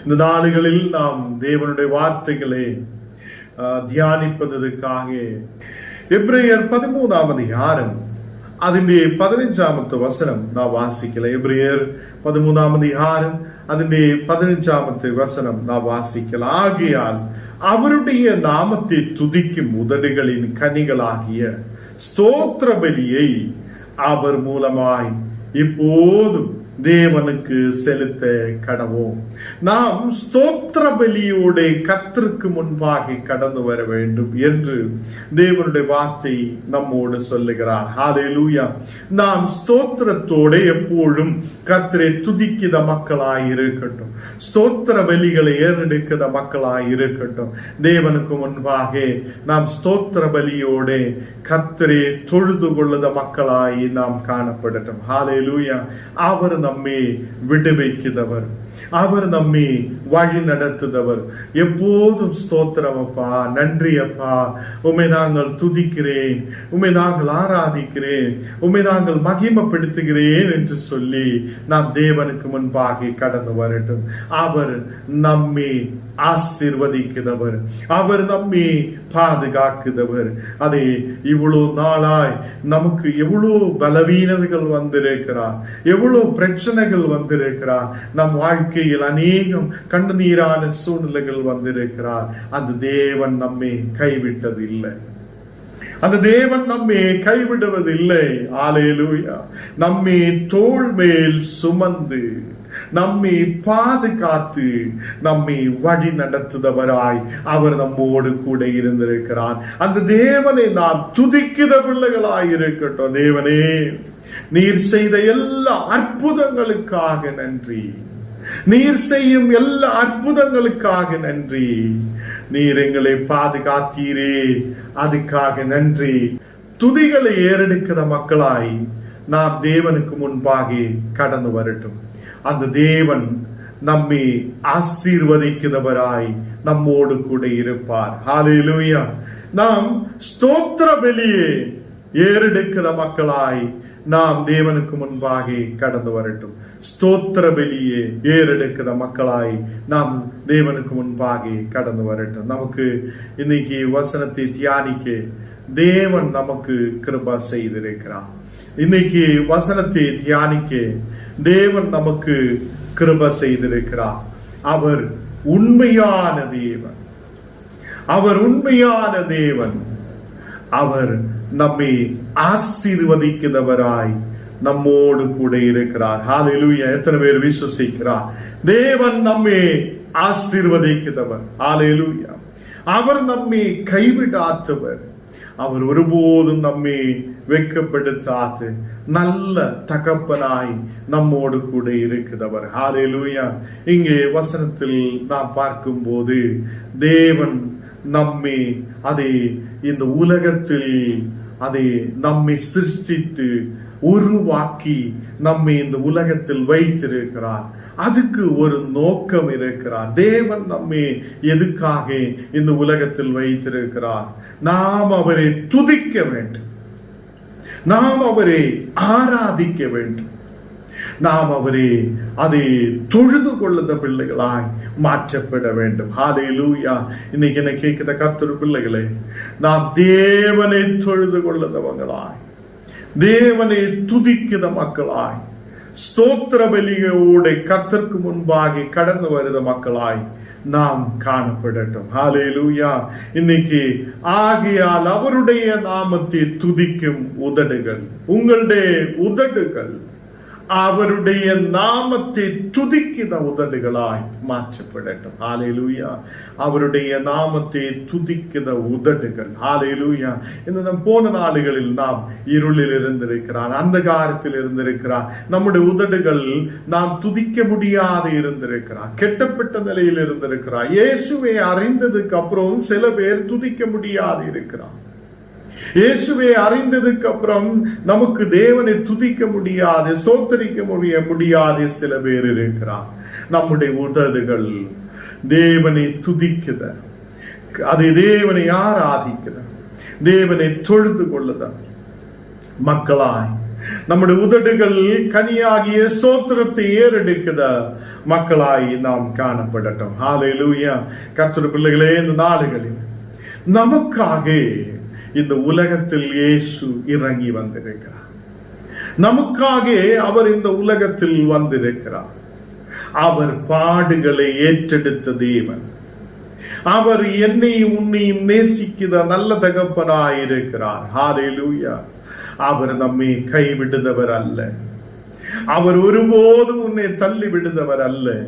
இந்த நாடுகளில் நாம் தேவனுடைய வார்த்தைகளை தியானிப்பதற்காக எப்ரேயர் பதிமூணாம் அதிகாரம் അതിന്റെ പതിനഞ്ചാമത്തെ വസനം നാം വാസിക്കല എബ്രിയർ പതിമൂന്നാം അധികാരം അതിന്റെ പതിനഞ്ചാമത്തെ വസനം നാം വാസിക്കല ആകിയാൽ അവരുടെ നാമത്തെ തുതിക്കും ഉതടുകളിൻ കനികളാകിയ സ്തോത്രബലിയെ അവർ മൂലമായി ഇപ്പോഴും ദേവനുക്ക് செலுத்த കടവോ நாம் ஸ்தோத்திர பலியோட கத்திற்கு முன்பாக கடந்து வர வேண்டும் என்று தேவனுடைய வார்த்தை நம்மோடு சொல்லுகிறார். ஹalleluya நாம் ஸ்தோத்திரத்தோட எப்பொழுதும் கத்திரை துதிக்கிற மக்களாய் இருக்கட்டும். ஸ்தோத்திர பலிகளை ஏறெடுக்கிற மக்களாய் இருக்கட்டும். தேவனுக்கு முன்பாக நாம் ஸ்தோத்திர பலியோட கத்திரை தொழுது கொள்ளுத மக்களாய் நாம் காணப்படட்டும். ஹாலே லூயா அவர் நம்மை விடுவிக்கிறவர். அவர் நம்மை வழி நடத்துதவர். எப்போதும் ஸ்தோத்திரம் அப்பா நன்றி அப்பா. உமை நாங்கள் துதிக்கிறேன் உமை நாங்கள் ஆராதிக்கிறேன் உமை நாங்கள் மகிமைப்படுத்துகிறேன் என்று சொல்லி நாம் தேவனுக்கு முன்பாக கடந்து வரட்டும். அவர் நம்மை ஆசிர்வதிக்கிறவர். அவர் நம்மை பாதுகாக்குதவர் அதே இவ்வளவு நாளாய் நமக்கு எவ்வளவு பலவீனர்கள் வந்திருக்கிறார். எவ்வளவு பிரச்சனைகள் வந்திருக்கிறார். நம் வாழ்க்கையில் அநேகம் கண்ணீரான சூழ்நிலைகள் வந்திருக்கிறார். அந்த தேவன் நம்மை கைவிட்டது இல்லை அந்த தேவன் நம்மை கைவிடுவதில்லை. ஆலேலூயா நம்மை தோல் மேல் சுமந்து நம்மை பாதுகாத்து நம்மை வழி நடத்துதவராய் அவர் நம்மோடு கூட இருந்திருக்கிறார். அந்த தேவனை நாம் துதிக்கிற பிள்ளைகளாய் இருக்கட்டும். தேவனே நீர் செய்த எல்லா அற்புதங்களுக்காக நன்றி. நீர் செய்யும் எல்லா அற்புதங்களுக்காக நன்றி. நீர் எங்களை பாதுகாத்தீரே. அதுக்காக நன்றி. துதிகளை ஏறெடுக்கிற மக்களாய் நாம் தேவனுக்கு முன்பாக கடந்து வரட்டும். அந்த தேவன் நம்மை ஆசீர்வதிக்கிறவராய் நம்மோடு கூட இருப்பார். ஹalleluya நாம் ஸ்தோத்திர வெளியே ஏறெடுக்கிற மக்களாய் நாம் தேவனுக்கு முன்பாக கடந்து வரட்டும். ஸ்தோத்திர பலியே ஏறெடுக்கிற மக்களாய் நாம் தேவனுக்கு முன்பாக கடந்து வரட்டும். நமக்கு இன்னைக்கு வசனத்தை தியானிக்க தேவன் நமக்கு கிருபா செய்திருக்கிறார். இன்னைக்கு வசனத்தை தியானிக்க தேவன் நமக்கு கிருப செய்திருக்கிறார். அவர் உண்மையான தேவன். அவர் உண்மையான தேவன். அவர் நம்மை ஆசீர்வதிக்கிறவராய் நம்மோடு கூட இருக்கிறார். ஹalleluya எத்தனை பேர் விசுவசிக்கிறார். தேவன் நம்மை ஆசீர்வதிக்கிறவர். ஹalleluya அவர் நம்மை கைவிடாதவர். அவர் ஒருபோதும் நம்மை வெக்கப்படுத்தாது நல்ல தகப்பனாய் நம்மோடு கூட இருக்கிறவர். ஹalleluya இங்கே வசனத்தில் நாம் பார்க்கும்போது தேவன் நம்மை அதை இந்த உலகத்தில் அதை நம்மை சிருஷ்டித்து உருவாக்கி நம்மை இந்த உலகத்தில் வைத்திருக்கிறார். அதுக்கு ஒரு நோக்கம் இருக்கிறார். தேவன் நம்மை எதுக்காக இந்த உலகத்தில் வைத்திருக்கிறார்? நாம் அவரை துதிக்க வேண்டும். நாம் அவரை ஆராதிக்க வேண்டும். நாம் அவரே அதை தொழுது கொள்ளுத பிள்ளைகளாய் மாற்றப்பட வேண்டும். ஹாலே லூயா இன்னைக்கு என்ன கேட்கிற கர்த்தர் பிள்ளைகளே நாம் தேவனை தொழுது கொள்ளுதவங்களாய் தேவனை துதிக்கிற மக்களாய் ஸ்தோத்திர பலியோட கத்தருக்கு முன்பாக கடந்து வருத மக்களாய் நாம் காணப்படட்டும். ஹalleluya இன்னைக்கு ஆகையால் அவருடைய நாமத்தை துதிக்கும் உதடுகள் உங்களுடைய உதடுகள் அவருடைய நாமத்தை துதிக்கிற உதடுகளாய் மாற்றப்படட்டும். ஹalleluya. அவருடைய நாமத்தை துதிக்கிற உதடுகள். ஹalleluya. இந்த நம் போன நாடுகளில் நாம் இருளில் இருந்திருக்கிறார் அந்தகாரத்தில் இருந்திருக்கிறார். நம்முடைய உதடுகள் நாம் துதிக்க முடியாது இருந்திருக்கிறார். கெட்டப்பட்ட நிலையில் இருந்திருக்கிறார். இயேசுவை அறிந்ததுக்கு அப்புறம் சில பேர் துதிக்க முடியாது இருக்கிறார் இயேசுவை அறிந்ததுக்கு அப்புறம் நமக்கு தேவனை துதிக்க முடியாது சோத்தரிக்க முடிய முடியாது சில பேர் இருக்கிறார். நம்முடைய உதடுகள் தேவனை துதிக்குத. அது தேவனை ஆராதிக்குத. தேவனை தொழுது கொள்ளுத. மக்களாய் நம்முடைய உதடுகள் கனியாகிய சோத்திரத்தை ஏறெடுக்குத மக்களாய் நாம் காணப்படட்டும். ஆலையிலூயா கத்திர பிள்ளைகளே இந்த நாடுகளில் நமக்காக இந்த உலகத்தில் இயேசு இறங்கி வந்திருக்கிறார். நமக்காக அவர் இந்த உலகத்தில் வந்திருக்கிறார். அவர் பாடுகளை ஏற்றெடுத்த தேவன். அவர் என்னையும் உன்னையும் நேசிக்கிற நல்ல தகப்பனாயிருக்கிறார் லூயா அவர் நம்மை கைவிடுதவர் அல்ல அவர் ஒருபோதும் உன்னை தள்ளி விடுதவர் அல்ல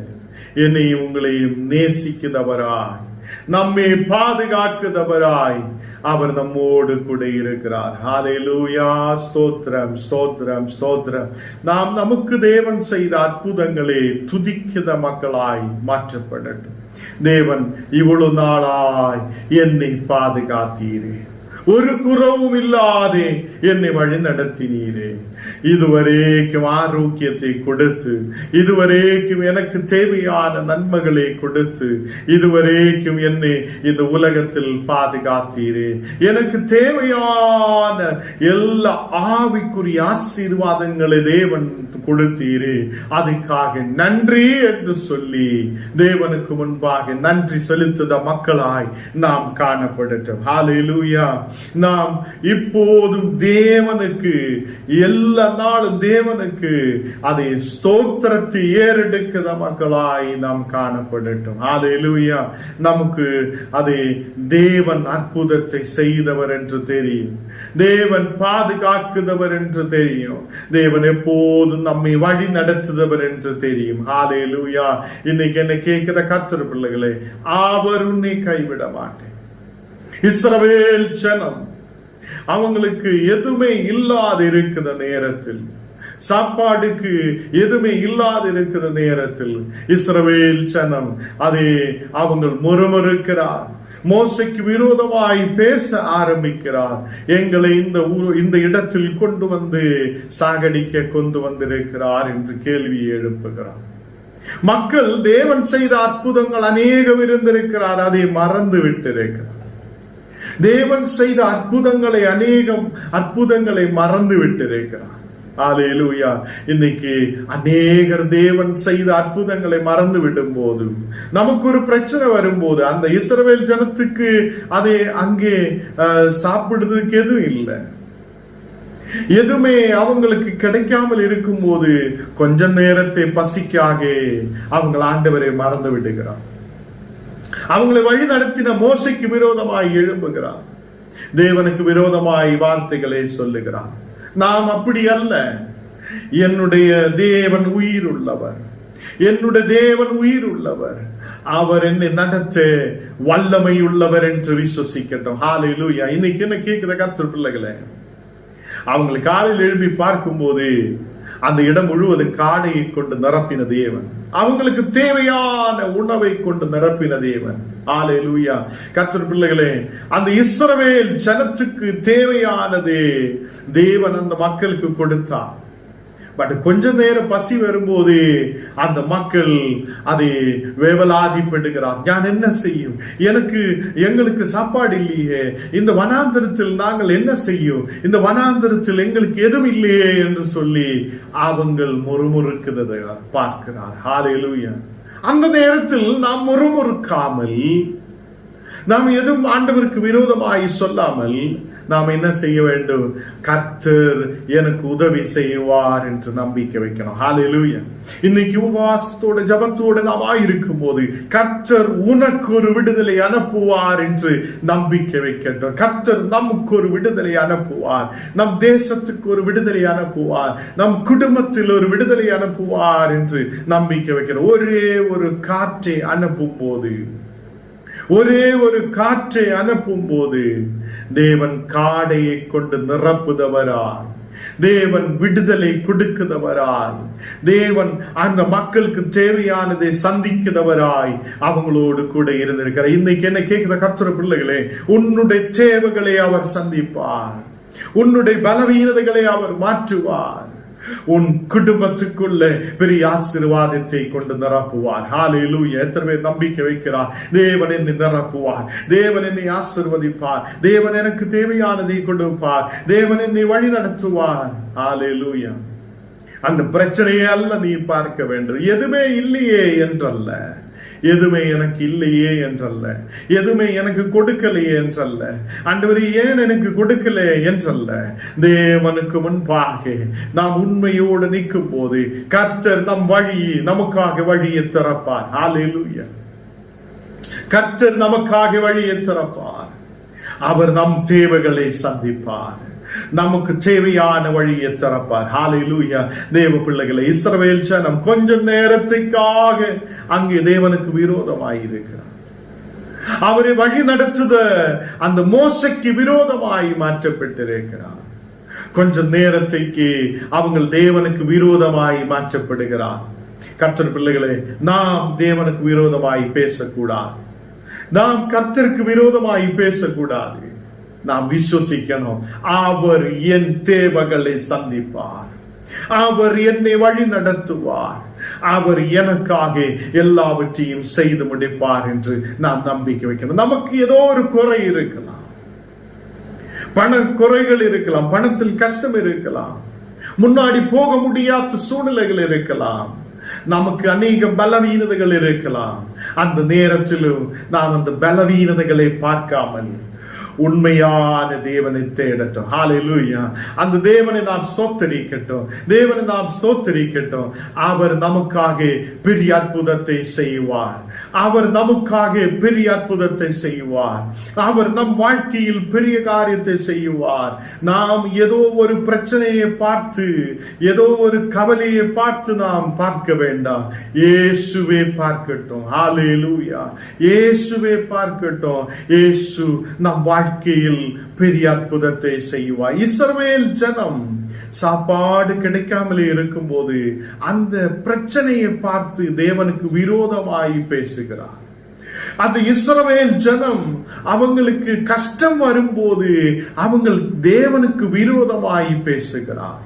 என்னையும் உங்களையும் நேசிக்கிறவராய் நம்மை பாதுகாக்குதவராய் அவர் நம்மோடு கூட இருக்கிறார். ஹalleluya ஸ்தோத்ரம் ஸ்தோத்ரம் ஸ்தோத்ரம் நாம் நமக்கு தேவன் செய்த அற்புதங்களே துதிக்கிற மக்களாய் மாற்றப்படட்டும். தேவன் இவ்வளவு நாளாய் என்னை பாதுகாத்தீரே. ஒரு குறவும் இல்லாதே என்னை வழி நடத்தினீரே. இதுவரைக்கும் ஆரோக்கியத்தை கொடுத்து இதுவரைக்கும் எனக்கு தேவையான நன்மைகளை கொடுத்து இதுவரைக்கும் என்னை இந்த உலகத்தில் பாதுகாத்தீரே. எனக்கு தேவையான எல்லா ஆவிக்குரிய ஆசீர்வாதங்களை தேவன் கொடுத்தீரே. அதுக்காக நன்றி என்று சொல்லி தேவனுக்கு முன்பாக நன்றி செலுத்துத மக்களாய் நாம் காணப்படட்டும். ஹாலேலூயா நாம் இப்போதும் தேவனுக்கு எல்லா நாளும் தேவனுக்கு அதை ஸ்தோத்திரத்தை ஏறெடுக்கிற மக்களாய் நாம் காணப்படட்டும். ஹalleluya நமக்கு அதை தேவன் அற்புதத்தை செய்தவர் என்று தெரியும். தேவன் பாதுகாக்குதவர் என்று தெரியும். தேவன் எப்போதும் நம்மை வழி நடத்துதவர் என்று தெரியும். ஹalleluya இன்னைக்கு என்ன கேட்கிற கத்திர பிள்ளைகளே அவர் உன்னை கைவிட மாட்டேன். இஸ்ரவேல் ஜனம் அவங்களுக்கு எதுவுமே இல்லாத இருக்கிற நேரத்தில் சாப்பாடுக்கு எதுவுமே இல்லாத இருக்கிற நேரத்தில் இஸ்ரவேல் ஜனம் அதை அவங்க முறுமுறுக்கிறார். மோசைக்கு விரோதமாய் பேச ஆரம்பிக்கிறார். எங்களை இந்த ஊர் இந்த இடத்தில் கொண்டு வந்து சாகடிக்க கொண்டு வந்திருக்கிறார் என்று கேள்வியை எழுப்புகிறார். மக்கள் தேவன் செய்த அற்புதங்கள் அநேகம் இருந்திருக்கிறார் அதை மறந்து விட்டிருக்கிறார். தேவன் செய்த அற்புதங்களை அநேகம் அற்புதங்களை மறந்து விட்டிருக்கிறார். ஆலையிலூயா இன்னைக்கு அநேகர் தேவன் செய்த அற்புதங்களை மறந்து விடும் போது நமக்கு ஒரு பிரச்சனை வரும்போது அந்த இஸ்ரவேல் ஜனத்துக்கு அதை அங்கே அஹ், சாப்பிடுறதுக்கு எதுவும் இல்லை. எதுவுமே அவங்களுக்கு கிடைக்காமல் இருக்கும்போது கொஞ்ச நேரத்தை பசிக்காக அவங்க ஆண்டவரை மறந்து விடுகிறான் அவங்களை வழி நடத்தின மோசைக்கு விரோதமாய் எழும்புகிறார் தேவனுக்கு விரோதமாய் வார்த்தைகளை சொல்லுகிறார் நாம் அப்படி அல்ல. என்னுடைய தேவன் உயிர் உள்ளவர் என்னுடைய தேவன் உயிர் உள்ளவர் அவர் என்னை நடத்த வல்லமை உள்ளவர் என்று விசுவசிக்கட்டும். ஹalleluya இன்னைக்கு என்ன கேட்கிற கர்த்தர் பிள்ளைகளே? அவங்களை காலையில் எழுப்பி பார்க்கும்போது அந்த இடம் முழுவதும் காடையை கொண்டு நிரப்பின தேவன். அவங்களுக்கு தேவையான உணவை கொண்டு நிரப்பின தேவன். ஆலே லூயா கத்தர் பிள்ளைகளே அந்த இஸ்ரவேல் ஜனத்துக்கு தேவையானது தேவன் அந்த மக்களுக்கு கொடுத்தார். பட் கொஞ்ச நேரம் பசி வரும்போது அந்த மக்கள் அதை வேவலாதிப்படுகிறார் நான் என்ன செய்யும்? எனக்கு எங்களுக்கு சாப்பாடு இல்லையே. இந்த வனாந்தரத்தில் நாங்கள் என்ன செய்யும்? இந்த வனாந்தரத்தில் எங்களுக்கு எதுவும் இல்லையே என்று சொல்லி அவங்கள் முறுமுறுக்கிறதை பார்க்கிறார். ஹalleluya அந்த நேரத்தில் நாம் முறுமுறுக்காமல் நாம் எதுவும் ஆண்டவருக்கு விரோதமாய் சொல்லாமல் நாம் என்ன செய்ய வேண்டும்? கர்த்தர் எனக்கு உதவி செய்வார் என்று நம்பிக்கை வைக்கணும். ஹalleluya இன்னைக்கு உபவாசத்தோட ஜபத்தோட நாமா ஆயிருக்கும் போது கர்த்தர் உனக்கு ஒரு விடுதலை அனுப்புவார் என்று நம்பிக்கை வைக்கின்றோம். கர்த்தர் நமக்கு ஒரு விடுதலை அனுப்புவார். நம் தேசத்துக்கு ஒரு விடுதலை அனுப்புவார். நம் குடும்பத்தில் ஒரு விடுதலை அனுப்புவார் என்று நம்பிக்கை வைக்கிறோம். ஒரே ஒரு காற்றை அனுப்பும் போது ஒரே ஒரு காற்றை அனுப்பும் போது தேவன் காடையை கொண்டு நிரப்புதவரார் தேவன் விடுதலை கொடுக்குதவரார் தேவன் அந்த மக்களுக்கு தேவையானதை சந்திக்கிறவராய் அவங்களோடு கூட இருந்திருக்கிறார் இன்னைக்கு என்ன கேட்கிற கத்துற பிள்ளைகளே உன்னுடைய தேவைகளை அவர் சந்திப்பார். உன்னுடைய பலவீனதைகளை அவர் மாற்றுவார். உன் குடும்பத்துக்குள்ளே பெரிய ஆசீர்வாதத்தை கொண்டு நிரப்புவார். எத்தனை பேர் நம்பிக்கை வைக்கிறார்? தேவன் என்னை நிரப்புவார். தேவன் என்னை ஆசிர்வதிப்பார். தேவன் எனக்கு தேவையானதை கொடுப்பார் தேவன் என்னை வழி நடத்துவார். ஹalleluya. அந்த பிரச்சனையே அல்ல நீ பார்க்க வேண்டும். எதுவுமே இல்லையே என்றல்ல. எதுவுமே எனக்கு இல்லையே என்றல்ல. எதுவுமே எனக்கு கொடுக்கலையே என்றல்ல. ஆண்டவரே ஏன் எனக்கு கொடுக்கல என்றல்ல. தேவனுக்கு முன்பாக நாம் உண்மையோடு நிற்கும் போது கர்த்தர் நம் வழி நமக்காக வழியை திறப்பார். ஹalleluya கர்த்தர் நமக்காக வழியை திறப்பார். அவர் நம் தேவைகளை சந்திப்பார். நமக்கு தேவையான வழியை திறப்பார். ஹalleluya தேவ பிள்ளைகளை இஸ்ரவேல் சனம் கொஞ்சம் நேரத்துக்காக அங்கே தேவனுக்கு விரோதமாய் இருக்கிறார் அவரை வழி நடத்துத அந்த மோசைக்கு விரோதமாய் மாற்றப்பட்டிருக்கிறார். கொஞ்ச நேரத்துக்கு அவங்கள் தேவனுக்கு விரோதமாய் மாற்றப்படுகிறார். கர்த்தர் பிள்ளைகளே நாம் தேவனுக்கு விரோதமாய் பேசக்கூடாது. நாம் கர்த்தருக்கு விரோதமாய் பேசக்கூடாது. நாம் விசுவசிக்கணும். அவர் என் தேவைகளை சந்திப்பார். அவர் என்னை வழி நடத்துவார். அவர் எனக்காக எல்லாவற்றையும் செய்து முடிப்பார் என்று நாம் நம்பிக்கை வைக்கணும். நமக்கு ஏதோ ஒரு குறை இருக்கலாம். பண குறைகள் இருக்கலாம். பணத்தில் கஷ்டம் இருக்கலாம். முன்னாடி போக முடியாத சூழ்நிலைகள் இருக்கலாம். நமக்கு அநேக பலவீனதைகள் இருக்கலாம். அந்த நேரத்திலும் நாம் அந்த பலவீனதைகளை பார்க்காமல் உண்மையான தேவனை தேடட்டும். ஹalleluya அந்த தேவனை நாம் சோத்தரிக்கட்டும் தேவனை நாம் சோத்தரிக்கட்டும் அவர் நமக்காக பெரிய அற்புதத்தை செய்வார். அவர் நமக்காக பெரிய அற்புதத்தை செய்வார். அவர் நம் வாழ்க்கையில் பெரிய காரியத்தை செய்வார். நாம் ஏதோ ஒரு பிரச்சனையை பார்த்து ஏதோ ஒரு கவலையை பார்த்து நாம் பார்க்க வேண்டாம். இயேசுவே பார்க்கட்டும். ஹalleluya இயேசுவே பார்க்கட்டும். இயேசு நம் வாழ்க்கையில் பெரிய அற்புதத்தை செய்வாய். இஸ்ரவேல் ஜனம் சாப்பாடு கிடைக்காமலே இருக்கும்போது அந்த பிரச்சனையை பார்த்து தேவனுக்கு விரோதமாய் பேசுகிறார். அந்த இஸ்ரவேல் ஜனம் அவங்களுக்கு கஷ்டம் வரும்போது அவங்க தேவனுக்கு விரோதமாய் பேசுகிறார்.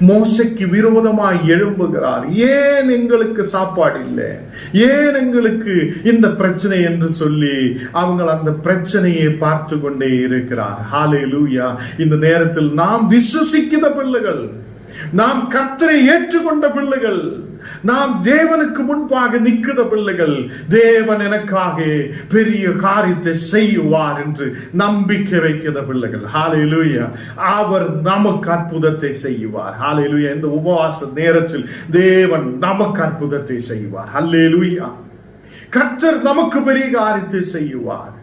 மோசைக்கு விரோதமாய் எழும்புகிறார். ஏன் எங்களுக்கு சாப்பாடு இல்லை? ஏன் எங்களுக்கு இந்த பிரச்சனை என்று சொல்லி அவங்க அந்த பிரச்சனையை பார்த்து கொண்டே இருக்கிறார். ஹாலே லூயா இந்த நேரத்தில் நாம் விசுவசிக்கிற பிள்ளைகள் நாம் கத்தரை ஏற்றுக்கொண்ட பிள்ளைகள் நாம் தேவனுக்கு முன்பாக நிற்கிற பிள்ளைகள் தேவன் எனக்காக பெரிய காரியத்தை செய்வார் என்று நம்பிக்கை வைக்கிற பிள்ளைகள். ஹalleluya அவர் நமக்கு அற்புதத்தை செய்வார் ஹalleluya இந்த உபவாச நேரத்தில் தேவன் நமக்கு அற்புதத்தை செய்வார். ஹalleluya கர்த்தர் நமக்கு பெரிய காரியத்தை செய்வார்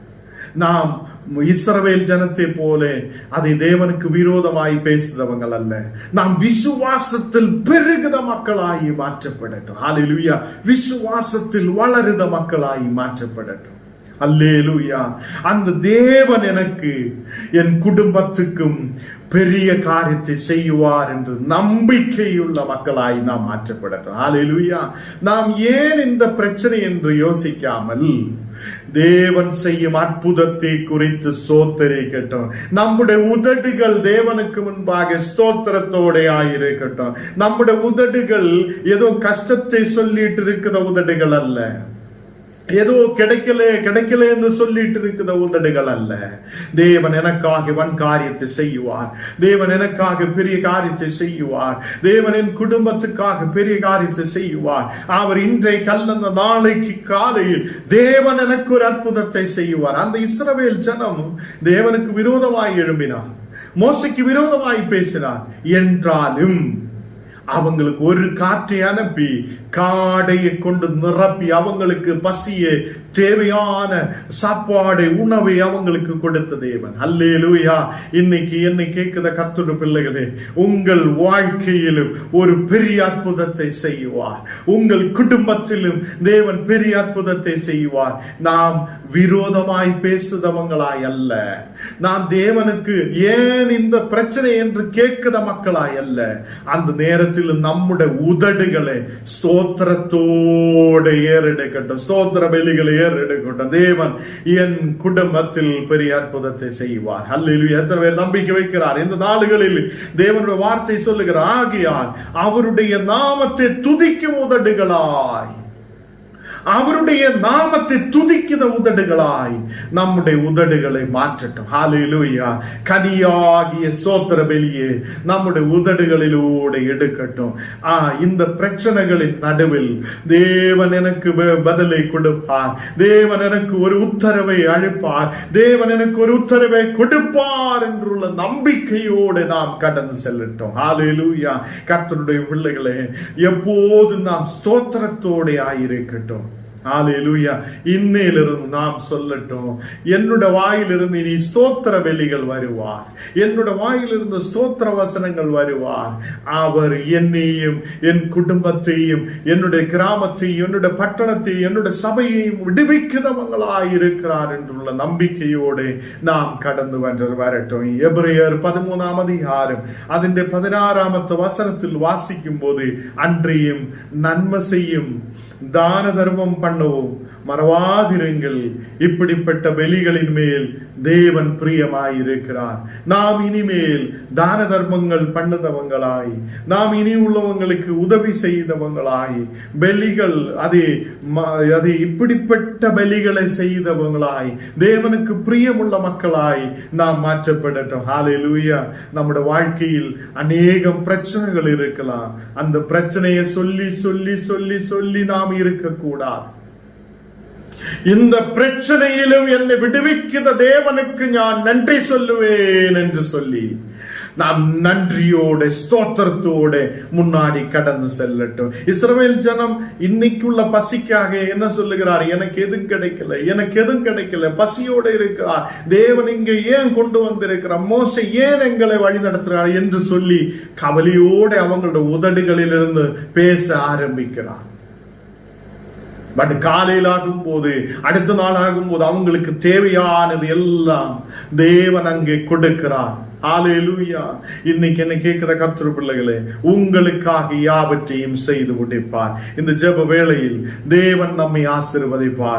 நாம் இஸ்ரவேல் ஜனத்தை போல அதை தேவனுக்கு விரோதமாய் பேசுறவங்கள் அல்ல நாம் விசுவாசத்தில் பெருகுத மக்களாகி மாற்றப்படட்டும். ஹalleluya. விசுவாசத்தில் வளருத மக்களாகி மாற்றப்படட்டும். அல்லேலூயா. அந்த தேவன் எனக்கு என் குடும்பத்துக்கும் பெரிய காரியத்தை செய்வார் என்று நம்பிக்கையுள்ள மக்களாய் நாம் மாற்றப்படட்டும். ஹalleluya. நாம் ஏன் இந்த பிரச்சனை என்று யோசிக்காமல் தேவன் செய்யும் அற்புதத்தை குறித்து சோத்தரிக்கட்டும் நம்முடைய உதடுகள் தேவனுக்கு முன்பாக ஸ்தோத்திரத்தோட ஆயிருக்கட்டும். நம்முடைய உதடுகள் ஏதோ கஷ்டத்தை சொல்லிட்டு இருக்கிற உதடுகள் அல்ல. ஏதோ கிடைக்கல கிடைக்கல என்று சொல்லிட்டு இருக்கிற உதடுகள் அல்ல. தேவன் எனக்காக வன் காரியத்தை செய்யுவார் தேவன் எனக்காக பெரிய காரியத்தை செய்யுவார் தேவன் என் குடும்பத்துக்காக பெரிய காரியத்தை செய்யுவார் அவர் இன்றைக்கு அல்ல நாளைக்கு காலையில் தேவன் எனக்கு ஒரு அற்புதத்தை செய்வார். அந்த இஸ்ரவேல் ஜனம் தேவனுக்கு விரோதமாய் எழும்பினார் மோசைக்கு விரோதமாய் பேசினார் என்றாலும் அவங்களுக்கு ஒரு காற்றை அனுப்பி காடையை கொண்டு நிரப்பி அவங்களுக்கு பசிய தேவையான சாப்பாடு உணவை அவங்களுக்கு கொடுத்த தேவன். அல்லேலூயா இன்னைக்கு என்னை கேட்கிற கத்துட பிள்ளைகளே உங்கள் வாழ்க்கையிலும் ஒரு பெரிய அற்புதத்தை செய்வார். உங்கள் குடும்பத்திலும் தேவன் பெரிய அற்புதத்தை செய்வார். நாம் விரோதமாய் பேசுதவங்களாய் அல்ல. நாம் தேவனுக்கு ஏன் இந்த பிரச்சனை என்று கேட்கிற மக்களாய் அல்ல. அந்த நேரத்தில் இடத்திலும் നമ്മുടെ ഉദടുകളെ സ്തോത്രത്തോടെ ഏറെടുക്കട്ടെ സ്തോത്ര ബലികളെ ഏറെടുക്കട്ടെ தேவன் என் குடும்பத்தில் பெரிய அற்புதத்தை செய்வார் அல்லேலூயா எத்தனை பேர் நம்பிக்கை வைக்கிறார் இந்த நாளுகளில் தேவனுடைய வார்த்தை சொல்லுகிறார் ஆகையால் அவருடைய நாமத்தை துதிக்கும் உதடுகளாய் அவருடைய நாமத்தை துதிக்கிற உதடுகளாய் நம்முடைய உதடுகளை மாற்றட்டும். ஹாலேலூயா கனியாகிய சோத்திர வெளியே நம்முடைய உதடுகளிலூടെ எடுக்கட்டும். ஆ இந்த பிரச்சனைகளின் நடுவில் தேவன் எனக்கு பதிலை கொடுப்பார். தேவன் எனக்கு ஒரு உத்தரவை அழைப்பார். தேவன் எனக்கு ஒரு உத்தரவை கொடுப்பார் என்றுள்ள நம்பிக்கையோடு நாம் கடந்து செல்லட்டும். ஹாலேலூயா கர்த்தருடைய பிள்ளைகளே எப்போது நாம் ஸ்தோத்திரத்தோടെ ஆயிருக்கட்டும். ஆலையிலூயா இன்னையிலிருந்து நாம் சொல்லட்டும். என்னோட வாயிலிருந்து இனி ஸ்தோத்திர வெளிகள் வருவார். என்னோட வாயிலிருந்து ஸ்தோத்திர வசனங்கள் வருவார். அவர் என்னையும் என் குடும்பத்தையும் என்னுடைய கிராமத்தையும் என்னுடைய பட்டணத்தையும் என்னுடைய சபையையும் விடுவிக்கிறவங்களாய் இருக்கிறார் என்றுள்ள நம்பிக்கையோடு நாம் கடந்து வந்து வரட்டும். எபிரேயர் பதிமூணாம் அதிகாரம் അതിന്റെ പതിനാറാമത്തെ വസനത്തിൽ വാസിക്കുമ്പോൾ അൻറിയും നന്മ ചെയ്യും தான தர்மம் பண்ணவும். மறவாதிருங்கள். இப்படிப்பட்ட வெளிகளின் மேல் தேவன் பிரியமாயிருக்கிறார். நாம் இனிமேல் தான தர்மங்கள் பண்ணுதவங்களாய் நாம் இனி உள்ளவங்களுக்கு உதவி செய்தவங்களாய் பலிகள் அது ம- அது இப்படிப்பட்ட பலிகளை செய்தவங்களாய் தேவனுக்கு பிரியமுள்ள மக்களாய் நாம் மாற்றப்படட்டும். ஹாலே லூயா நம்முடைய வாழ்க்கையில் அநேகம் பிரச்சனைகள் இருக்கலாம். அந்த பிரச்சனையை சொல்லி சொல்லி சொல்லி சொல்லி நாம் இருக்கக்கூடாது. இந்த பிரச்சனையிலும் என்னை விடுவிக்கிற தேவனுக்கு நான் நன்றி சொல்லுவேன் என்று சொல்லி நாம் நன்றியோட ஸ்தோத்திரத்தோட முன்னாடி கடந்து செல்லட்டும். இஸ்ரவேல் ஜனம் இன்னைக்குள்ள பசிக்காக என்ன சொல்லுகிறார்? எனக்கு எதுவும் கிடைக்கல எனக்கு எதுவும் கிடைக்கல பசியோட இருக்கிறார். தேவன் இங்க ஏன் கொண்டு வந்திருக்கிறார்? மோசை ஏன் எங்களை வழி நடத்துகிறார்? என்று சொல்லி கவலையோட அவங்களோட உதடுகளிலிருந்து பேச ஆரம்பிக்கிறார். பட் காலையில் ஆகும் போது அடுத்த நாள் ஆகும் போது அவங்களுக்கு தேவையானது எல்லாம் தேவன் அங்கே கொடுக்கிறார். ஹalleluya இன்னைக்கு என்ன கேட்கிற கத்திர பிள்ளைகளே உங்களுக்காக யாவற்றையும் செய்து முடிப்பார். இந்த ஜெப வேளையில் தேவன் நம்மை ஆசிர்வதிப்பார்.